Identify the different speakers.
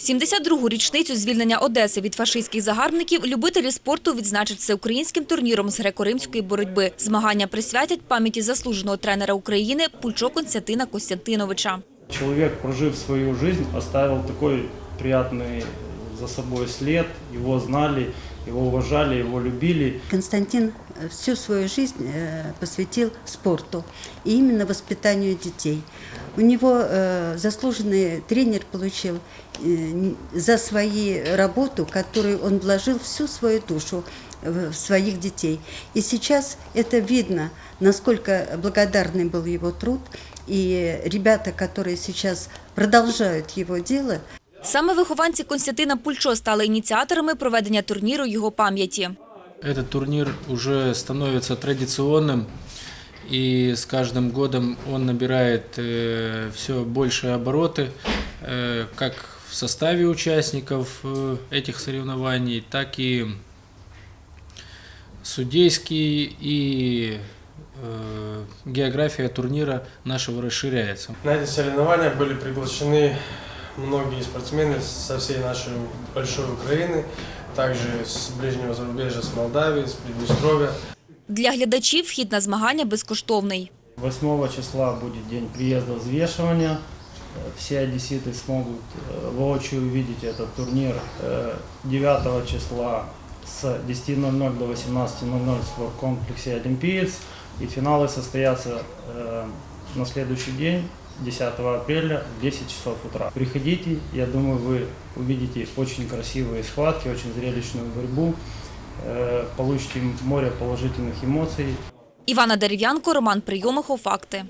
Speaker 1: 72-гу річницю звільнення Одеси від фашистських загарбників любителі спорту відзначать всеукраїнським турніром з греко-римської боротьби. Змагання присвятять пам'яті заслуженого тренера України Пульчо Константина Костянтиновича.
Speaker 2: Человек, прожив свою жизнь, оставил такой приятный за собой след. Его знали, его уважали, его любили.
Speaker 3: Константин э, всю свою жизнь э, посвятил спорту и именно воспитанию детей. У него э, заслуженный тренер получил э, н- за свою работу, которую он вложил всю свою душу в в своих детей. И сейчас это видно, насколько благодарный был его труд. И ребята, которые сейчас продолжают его дело,
Speaker 1: Саме вихованці Константина Пульчо стали ініціаторами проведення турніру його пам'яті.
Speaker 4: Этот турнир уже становится традиционным, И с каждым годом он набирает все большие обороты, э, как в составе участников э, этих соревнований, так и судейский и э, география турнира нашего расширяется.
Speaker 5: На эти соревнования были приглашены многие спортсмены со всей нашей большой Украины, также с ближнего зарубежья, с Молдавии, с Приднестровья.
Speaker 1: Для глядачів вхід на змагання безкоштовний.
Speaker 2: 8 числа будет день приезда взвешивания. Э, Все одесситы смогут э, воочию увидеть этот турнир э, 9 числа с 10.00 до 18.00 в спорткомплексе «Олимпиец». И финалы состоятся э, на следующий день, 10 апреля, в 10 часов утра. Приходите, я думаю, вы увидите очень красивые схватки, очень зрелищную борьбу, э, получите море положительных эмоций.
Speaker 1: Івана Дерев'янко, Роман Прийомихов. Факти.